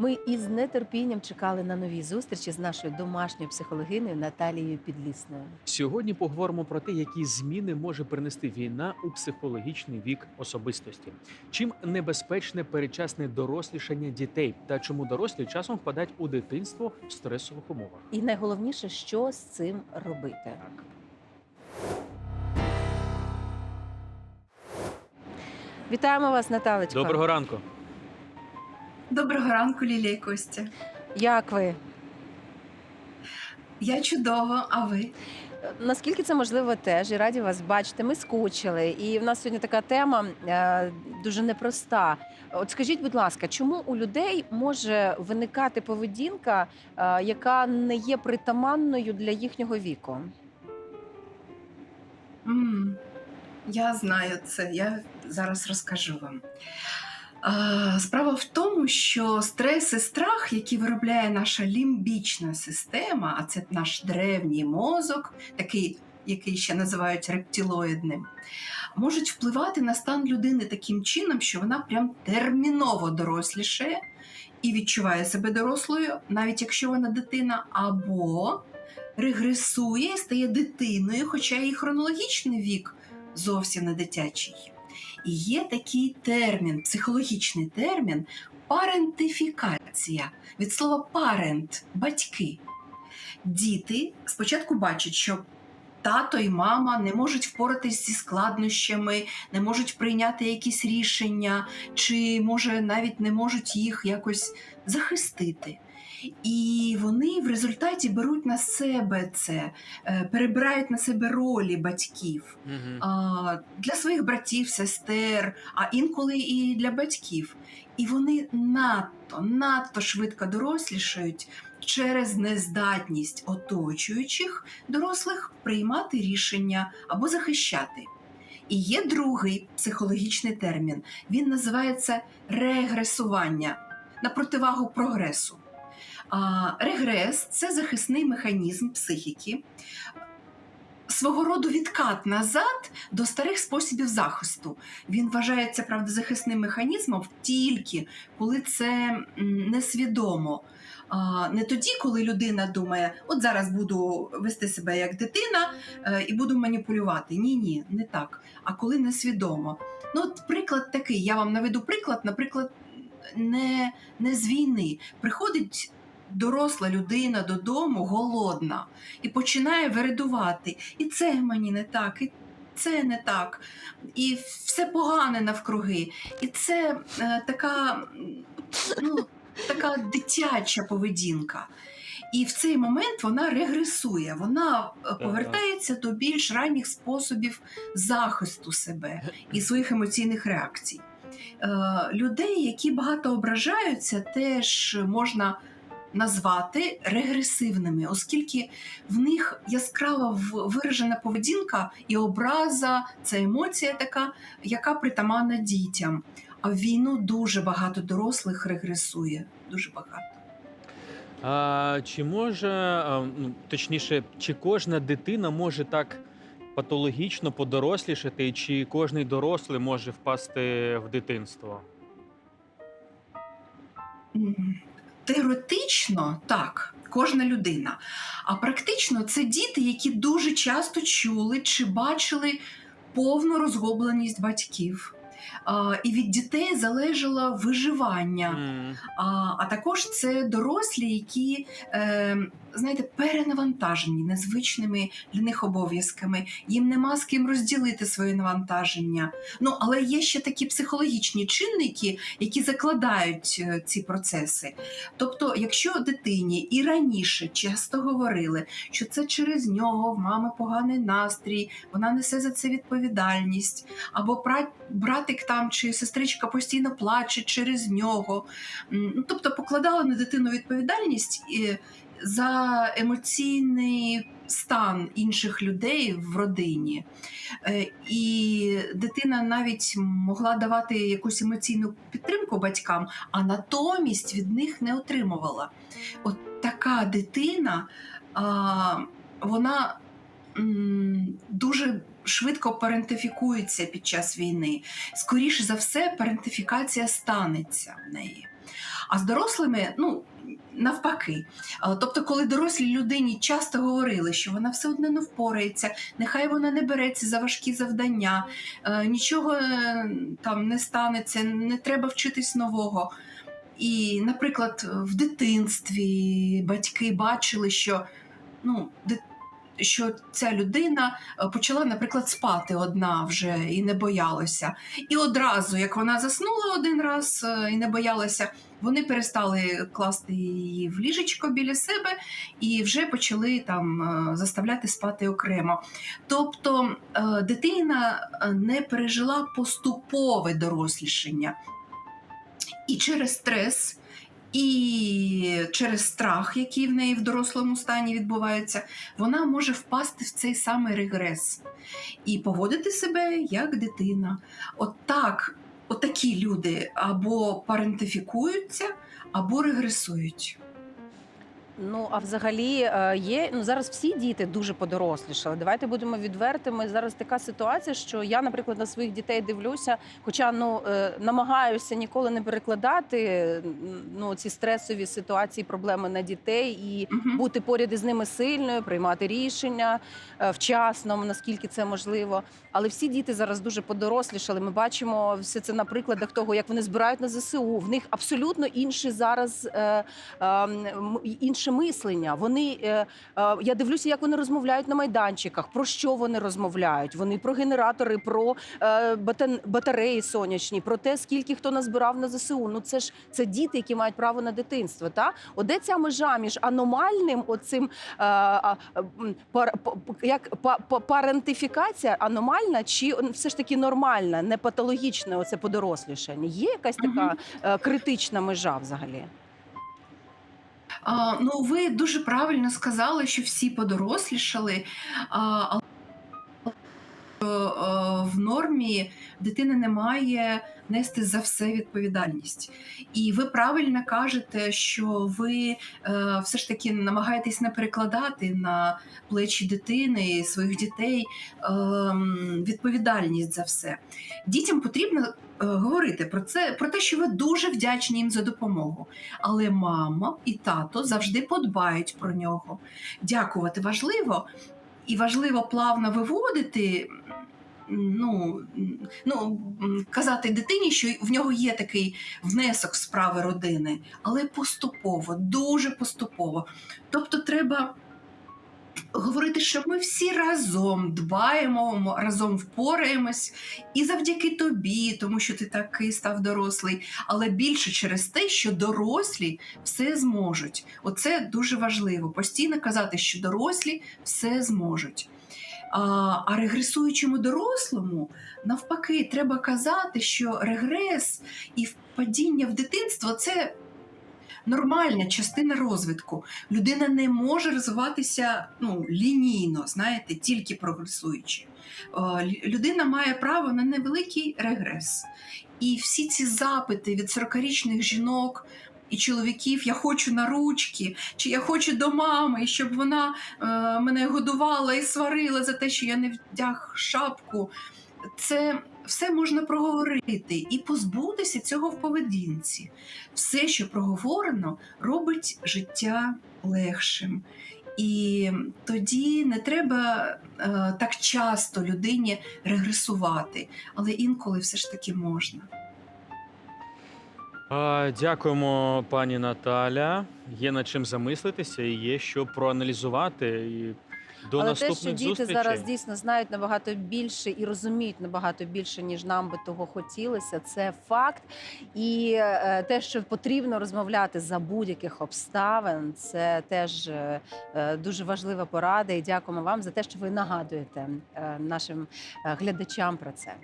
Ми із нетерпінням чекали на нові зустрічі з нашою домашньою психологинею Наталією Підлісною. Сьогодні поговоримо про те, які зміни може принести війна у психологічний вік особистості. Чим небезпечне передчасне дорослішання дітей та чому дорослі часом впадають у дитинство в стресових умовах. І найголовніше, що з цим робити. Так. Вітаємо вас, Наталечко. Доброго ранку. Доброго ранку, Лілія і Костя. Як ви? Я чудово, а ви? Наскільки це можливо, теж і раді вас бачити. Ми скучили, і в нас сьогодні така тема е, дуже непроста. От скажіть, будь ласка, чому у людей може виникати поведінка, е, яка не є притаманною для їхнього віку? м я знаю це, я зараз розкажу вам. Справа в тому, що стрес і страх, які виробляє наша лімбічна система, а це наш древній мозок, такий, який ще називають рептилоїдним, можуть впливати на стан людини таким чином, що вона прям терміново дорослішає і відчуває себе дорослою, навіть якщо вона дитина, або регресує і стає дитиною, хоча її хронологічний вік зовсім не дитячий. І є такий термін, психологічний термін парентифікація від слова парент батьки. Діти спочатку бачать, що тато і мама не можуть впоратись зі складнощами, не можуть прийняти якісь рішення, чи може навіть не можуть їх якось захистити. І вони в результаті беруть на себе це, е, перебирають на себе ролі батьків а, для своїх братів, сестер, а інколи і для батьків. І вони надто, надто швидко дорослішають через нездатність оточуючих дорослих приймати рішення або захищати. І є другий психологічний термін. Він називається регресування на противагу прогресу. А, регрес це захисний механізм психіки, свого роду відкат назад до старих способів захисту. Він вважається правдозахисним механізмом тільки коли це несвідомо. Не тоді, коли людина думає, от зараз буду вести себе як дитина е, і буду маніпулювати. Ні, ні, не так. А коли несвідомо. Ну, от приклад такий. Я вам наведу приклад, наприклад, не, не з війни. Приходить доросла людина додому голодна і починає вередувати. І це мені не так, і це не так, і все погане навкруги. І це е, така, ну, така дитяча поведінка. І в цей момент вона регресує, вона е, повертається до більш ранніх способів захисту себе і своїх емоційних реакцій. Е, людей, які багато ображаються, теж можна назвати регресивними, оскільки в них яскрава виражена поведінка і образа це емоція така, яка притаманна дітям. А в війну дуже багато дорослих регресує. Дуже багато. А чи може, ну точніше, чи кожна дитина може так патологічно подорослішати, чи кожний дорослий може впасти в дитинство? М, Теоретично так, кожна людина. А практично це діти, які дуже часто чули чи бачили повну розгобленість батьків. А, І від дітей залежало виживання. Mm. А, а також це дорослі, які, е, знаєте, перенавантажені незвичними для них обов'язками. Їм нема з ким розділити своє навантаження. Ну, але є ще такі психологічні чинники, які закладають е, ці процеси. Тобто, якщо дитині і раніше часто говорили, що це через нього в мами поганий настрій, вона несе за це відповідальність, або брат, братик там чи сестричка постійно плаче через нього. Ну, тобто покладали на дитину відповідальність і за емоційний стан інших людей в родині. Е, І дитина навіть могла давати якусь емоційну підтримку батькам, а натомість від них не отримувала. От така дитина, вона дуже швидко парентифікується під час війни. Скоріше за все, парентифікація станеться в неї. А з дорослими, ну навпаки. Тобто, коли дорослій людині часто говорили, що вона все одно не впорається, нехай вона не береться за важкі завдання, е, нічого е, там не станеться, не треба вчитись нового. І, наприклад, в дитинстві батьки бачили, що ну, що ця людина е, почала, наприклад, спати одна вже і не боялася. І одразу, як вона заснула один раз е, і не боялася, вони перестали класти її в ліжечко біля себе і вже почали там е, заставляти спати окремо. Тобто дитина не пережила поступове дорослішання. І через стрес, і через страх, який в неї в дорослому стані відбувається, вона може впасти в цей самий регрес і поводити себе як дитина. От так, отакі люди або парентифікуються, або регресують. Ну а взагалі е, є ну зараз всі діти дуже подорослішали. Давайте будемо відвертими. Зараз така ситуація, що я, наприклад, на своїх дітей дивлюся, хоча ну е, намагаюся ніколи не перекладати ну ці стресові ситуації, проблеми на дітей і Мгм. бути поряд із ними сильною, приймати рішення е, вчасно, наскільки це можливо. Але всі діти зараз дуже подорослішали. Ми бачимо все це на прикладах того, як вони збирають на ЗСУ. В них абсолютно інші зараз е, е, м, інше мислення. Вони е, е, я дивлюся, як вони розмовляють на майданчиках. Про що вони розмовляють? Вони про генератори, про е, батареї сонячні, про те, скільки хто назбирав на ЗСУ. Ну це ж це діти, які мають право на дитинство. Та От де ця межа між аномальним оцим е, як па- па- парентифікація аномальна, чи все ж таки нормальна, не патологічне оце подорослішання? Є якась така е, критична межа взагалі? Ну, ви дуже правильно сказали, що всі подорослішали, а, в нормі дитина не має нести за все відповідальність. І ви правильно кажете, що ви е, все ж таки намагаєтесь не перекладати на плечі дитини, своїх дітей ем, відповідальність за все. Дітям потрібно е, говорити про це, про те, що ви дуже вдячні їм за допомогу. Але мама і тато завжди подбають про нього. Дякувати важливо, і важливо плавно виводити. Ну, ну, казати дитині, що в нього є такий внесок в справи родини, але поступово, дуже поступово. Тобто, треба говорити, що ми всі разом дбаємо, разом впораємось, і завдяки тобі, тому що ти такий став дорослий, але більше через те, що дорослі все зможуть. Оце дуже важливо. Постійно казати, що дорослі все зможуть. А, регресуючому дорослому, навпаки, треба казати, що регрес і впадіння в дитинство це нормальна частина розвитку. Людина не може розвиватися ну, лінійно, знаєте, тільки прогресуючи. Людина має право на невеликий регрес. І всі ці запити від 40-річних жінок. І чоловіків я хочу на ручки, чи я хочу до мами, щоб вона е, мене годувала і сварила за те, що я не вдяг шапку. Це все можна проговорити і позбутися цього в поведінці. Все, що проговорено, робить життя легшим. І тоді не треба е, так часто людині регресувати, але інколи все ж таки можна. Дякуємо, пані Наталя. Є над чим замислитися і є що проаналізувати. І до Але те, що діти зустрічей. зараз дійсно знають набагато більше і розуміють набагато більше, ніж нам би того хотілося, це факт. І е, те, що потрібно розмовляти за будь-яких обставин, це теж е, е, дуже важлива порада. І дякуємо вам за те, що ви нагадуєте нашим глядачам про це.